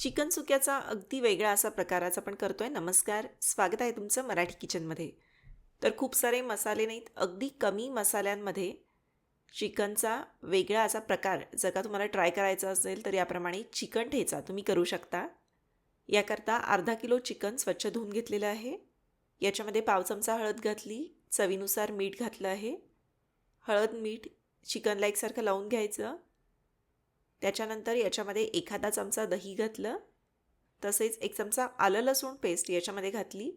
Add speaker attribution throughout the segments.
Speaker 1: Chicken सुक्याचा अगदी वेगळा असा प्रकाराचा आपण करतो आहे नमस्कार स्वागत आहे तुमचं मराठी किचनमध्ये. तर खूप सारे मसाले नाहीत अगदी कमी मसाल्यांमध्ये चिकनचा वेगळा असा प्रकार जर का तुम्हाला ट्राय करायचा असेल तर याप्रमाणे चिकन ठेचा तुम्ही करू शकता. याकरता अर्धा किलो चिकन स्वच्छ धुवून घेतलेलं आहे. याच्यामध्ये पाव चमचा हळद घातली चवीनुसार मीठ घातलं आहे. हळद मीठ चिकनला एकसारखं लावून घ्यायचं. त्याच्यानंतर याच्यामध्ये एखादा चमचा दही घातलं. तसेच एक चमचा आलं लसूण पेस्ट याच्यामध्ये घातली.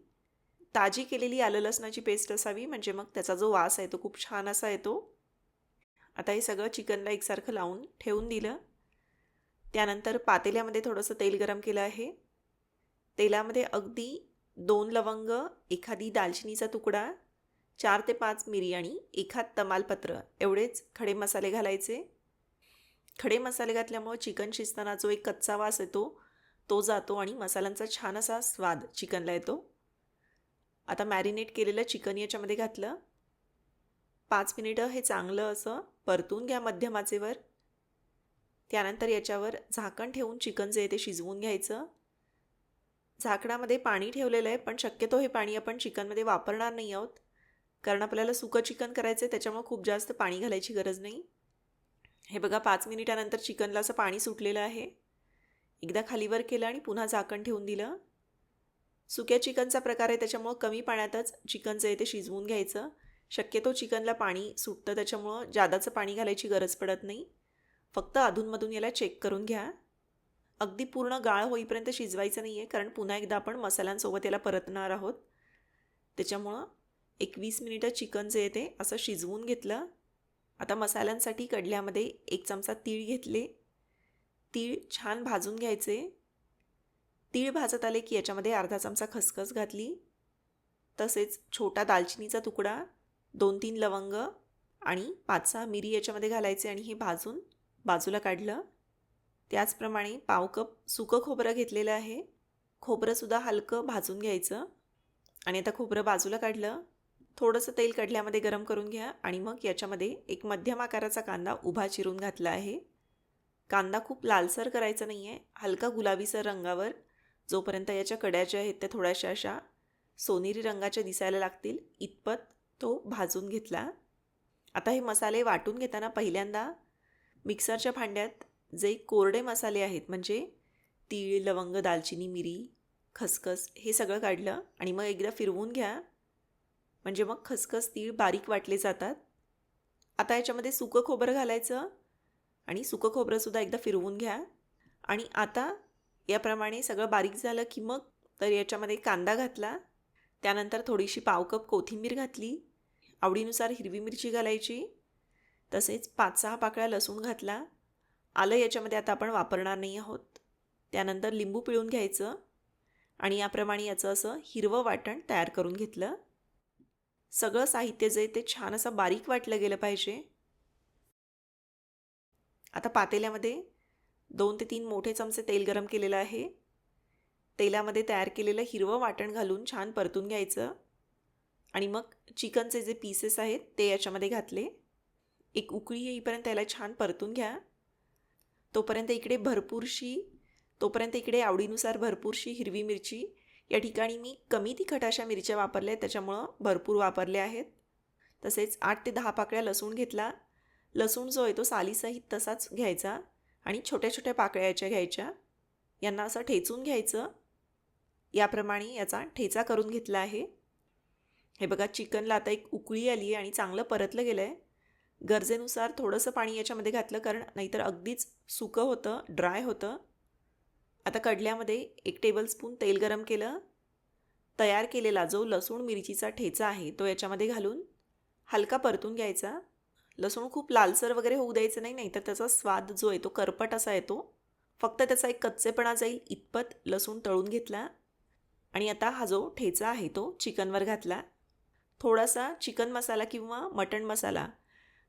Speaker 1: ताजी केलेली आलं लसणाची पेस्ट असावी म्हणजे मग त्याचा जो वास आहे तो खूप छान असा येतो. आता हे सगळं चिकनला एकसारखं लावून ठेवून दिलं. त्यानंतर पातेल्यामध्ये थोडंसं तेल गरम केलं आहे. तेलामध्ये अगदी दोन लवंग एखादी दालचिनीचा तुकडा चार ते पाच मिरी आणि एखाद तमालपत्र एवढेच खडे मसाले घालायचे. खडे मसाले घातल्यामुळं चिकन शिजताना जो एक कच्चा वास येतो तो जातो आणि मसाल्यांचा छान असा स्वाद चिकनला येतो. आता मॅरिनेट केलेलं चिकन याच्यामध्ये घातलं. पाच मिनिटं हे चांगलं असं परतून घ्या मध्यमाचेवर. त्यानंतर याच्यावर झाकण ठेवून चिकन जे आहे ते शिजवून घ्यायचं. झाकणामध्ये पाणी ठेवलेलं आहे पण शक्यतो हे पाणी आपण चिकनमध्ये वापरणार नाही आहोत. कारण आपल्याला सुकं चिकन करायचं आहे त्याच्यामुळे खूप जास्त पाणी घालायची गरज नाही. हे बघा पाच मिनिटानंतर चिकनला असं पाणी सुटलेलं आहे. एकदा खालीवर केलं आणि पुन्हा झाकण ठेवून दिलं. सुक्या चिकनचा प्रकार आहे त्याच्यामुळं कमी पाण्यातच चिकनचं आहे ते शिजवून घ्यायचं. शक्यतो चिकनला पाणी सुटतं त्याच्यामुळं जादाचं पाणी घालायची गरज पडत नाही. फक्त अधूनमधून याला चेक करून घ्या. अगदी पूर्ण गाळ होईपर्यंत शिजवायचं नाही आहे कारण पुन्हा एकदा आपण मसाल्यांसोबत याला परतणार आहोत. त्याच्यामुळं एक वीस मिनिटं चिकन जे आहे ते असं शिजवून घेतलं. आता मसाल्यांसाठी कडल्यामध्ये एक चमचा तीळ घेतले. तीळ छान भाजून घ्यायचे. तीळ भाजत आले की याच्यामध्ये अर्धा चमचा खसखस घातली. तसेच छोटा दालचिनीचा तुकडा दोन तीन लवंग आणि पाच सहा मिरी याच्यामध्ये घालायचे आणि हे भाजून बाजूला काढलं. त्याचप्रमाणे पाव कप सुकं खोबरं घेतलेलं आहे. खोबरंसुद्धा हलकं भाजून घ्यायचं. आणि आता खोबरं बाजूला काढलं. थोडंसं तेल कढल्यामध्ये गरम करून घ्या आणि मग याच्यामध्ये एक मध्यम आकाराचा कांदा उभा चिरून घातला आहे. कांदा खूप लालसर करायचा नाही आहे हलका गुलाबीसर रंगावर. जोपर्यंत याच्या कड्या ज्या आहेत त्या थोड्याशा अशा सोनेरी रंगाच्या दिसायला लागतील इतपत तो भाजून घेतला. आता हे मसाले वाटून घेताना पहिल्यांदा मिक्सरच्या भांड्यात जे कोरडे मसाले आहेत म्हणजे तीळ लवंग दालचिनी मिरी खसखस हे सगळं काढलं आणि मग एकदा फिरवून घ्या. म्हणजे मग खसखस तीळ बारीक वाटले जातात. आता याच्यामध्ये सुकं खोबरं घालायचं आणि सुकं खोबरंसुद्धा एकदा फिरवून घ्या. आणि आता याप्रमाणे सगळं बारीक झालं की मग तर याच्यामध्ये कांदा घातला. त्यानंतर थोडीशी पाव कप कोथिंबीर घातली. आवडीनुसार हिरवी मिरची घालायची. तसेच पाच सहा पाकळ्या लसूण घातला. आलं याच्यामध्ये आता आपण वापरणार नाही आहोत. त्यानंतर लिंबू पिळून घ्यायचं. आणि याप्रमाणे याचं असं हिरवं वाटण तयार करून घेतलं. सगळं साहित्य जे ते छान असं बारीक वाटलं गेलं पाहिजे. आता पातेल्यामध्ये दोन ते तीन मोठे चमचे तेल गरम केलेलं आहे. तेलामध्ये तयार केलेलं हिरवं वाटण घालून छान परतून घ्यायचं. आणि मग चिकनचे जे पीसेस आहेत ते याच्यामध्ये घातले. एक उकळी येईपर्यंत त्याला छान परतून घ्या. तोपर्यंत इकडे भरपूरशी तोपर्यंत इकडे आवडीनुसार भरपूरशी हिरवी मिरची या ठिकाणी मी कमी तिखट अशा मिरच्या वापरल्या आहेत त्याच्यामुळं भरपूर वापरल्या आहेत. तसेच आठ ते दहा पाकळ्या लसूण घेतला. लसूण जो आहे तो सालीसहित तसाच घ्यायचा आणि छोट्या छोट्या पाकळ्या याच्या घ्यायच्या. यांना असं ठेचून घ्यायचं. याप्रमाणे याचा ठेचा करून घेतला आहे. हे बघा चिकनला आता एक उकळी आली आहे आणि चांगलं परतलं गेलं आहे गरजेनुसार थोडंसं पाणी याच्यामध्ये घातलं कारण नाहीतर अगदीच सुकं होतं ड्राय होतं. आता कडल्यामध्ये एक टेबलस्पून तेल गरम केलं. तयार केलेला जो लसूण मिरचीचा ठेचा आहे तो याच्यामध्ये घालून हलका परतून घ्यायचा. लसूण खूप लालसर वगैरे होऊ द्यायचं नाही तर त्याचा स्वाद जो आहे तो करपट असा येतो. फक्त त्याचा एक कच्चेपणा जाईल इतपत लसूण तळून घेतला. आणि आता हा जो ठेचा आहे तो चिकनवर घातला. थोडासा चिकन मसाला किंवा मटण मसाला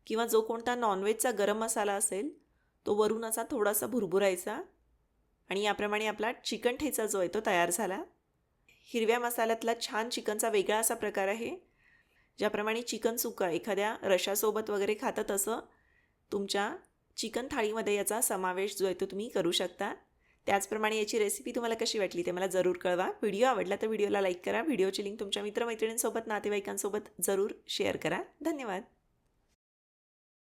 Speaker 1: किंवा जो कोणता नॉनव्हेजचा गरम मसाला असेल तो वरून असा थोडासा भुरभुरायचा. आणि याप्रमाणे आपला चिकन ठेचा जो आहे तो तयार झाला. हिरव्या मसाल्यातला छान चिकनचा वेगळा असा प्रकार आहे. ज्याप्रमाणे चिकन सुका एखाद्या रशासोबत वगैरे खातं तसं तुमच्या चिकन थाळीमध्ये याचा समावेश जो आहे तो तुम्ही करू शकता. त्याचप्रमाणे याची रेसिपी तुम्हाला कशी वाटली ते मला जरूर कळवा. व्हिडिओ आवडला तर व्हिडिओला लाईक करा. व्हिडिओची लिंक तुमच्या मित्रमैत्रिणींसोबत नातेवाईकांसोबत जरूर शेअर करा. धन्यवाद.